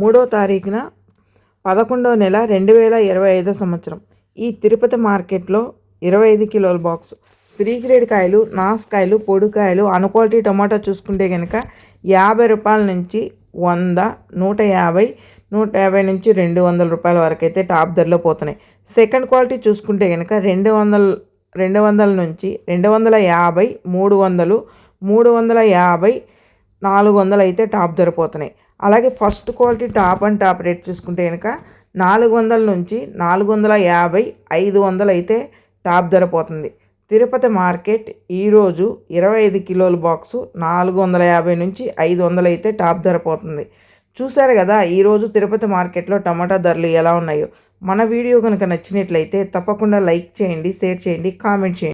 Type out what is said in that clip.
మూడో తారీఖున పదకొండో నెల రెండు వేల ఇరవై ఐదో సంవత్సరం. ఈ తిరుపతి మార్కెట్లో ఇరవై ఐదు కిలోల బాక్స్ త్రీ గ్రేడ్ కాయలు నాసుకాయలు పొడికాయలు క్వాలిటీ టమాటా చూసుకుంటే కనుక యాభై రూపాయల నుంచి వంద నూట యాభై నూట యాభై నుంచి రెండు వందల రూపాయల వరకు అయితే టాప్ ధరలో పోతున్నాయి. సెకండ్ క్వాలిటీ చూసుకుంటే కనుక రెండు వందల రెండు వందల నుంచి రెండు వందల యాభై మూడు వందలు మూడు వందల యాభై నాలుగు వందలు అయితే టాప్ ధర పోతున్నాయి. అలాగే first quality top and top rate చూసుకుంటే కనుక నాలుగు వందల నుంచి నాలుగు వందల యాభై ఐదు వందలు అయితే టాప్ ధర పోతుంది. తిరుపతి మార్కెట్ ఈరోజు ఇరవై ఐదు కిలోల బాక్సు నాలుగు వందల యాభై నుంచి ఐదు వందలు అయితే టాప్ ధర పోతుంది. చూశారు కదా ఈరోజు తిరుపతి మార్కెట్లో టమాటా ధరలు ఎలా ఉన్నాయో. మన వీడియో కనుక నచ్చినట్లయితే తప్పకుండా లైక్ చేయండి షేర్ చేయండి కామెంట్ చేయండి.